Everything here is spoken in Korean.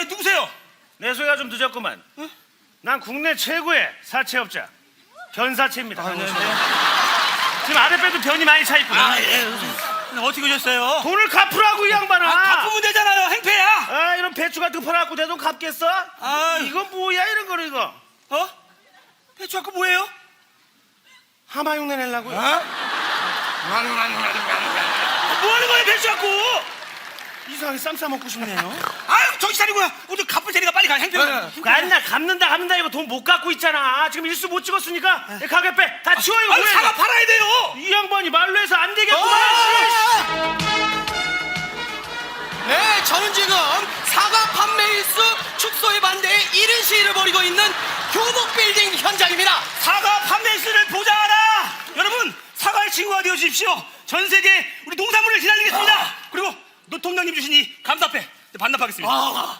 아니 누구세요? 내 소개가 좀 늦었구만. 난 국내 최고의 사채업자 변사채입니다. 아, 네, 지금 아랫배도 변이 많이 차 있구나. 아, 예. 어떻게 오셨어요? 돈을 갚으라고 이 양반아. 아, 갚으면 되잖아요. 행패야. 아, 이런 배추 같은 거 팔아갖고 내 돈 갚겠어? 아, 이거 뭐야 이런 거는 이거. 어? 배추 아까 뭐예요? 하마 흉내 내려고. 어? 뭐 하는 거예요, 배추 갖고? 이상하게 쌈 싸 먹고 싶네요. 아유, 정신 차리고요. 우리 갚을 테니까 빨리 가. 행패. 아니나 갚는다 갚는다 이거 돈 못 갚고 있잖아. 지금 일수 못 찍었으니까 가게 빼. 다 치워 이거 아유, 뭐야? 사과 이거. 팔아야 돼요. 이 양반이 말로 해서 안 되겠구만. 어! 네, 저는 지금 사과 판매 일수 축소에 반대해 이른 시위를 벌이고 있는 교복 빌딩 현장입니다. 사과 판매수를 보장하라. 여러분, 사과의 친구가 되어 주십시오. 전 세계 우리 농산물을 기다리겠습니다. 주신 이 감사패 반납하겠습니다. 아,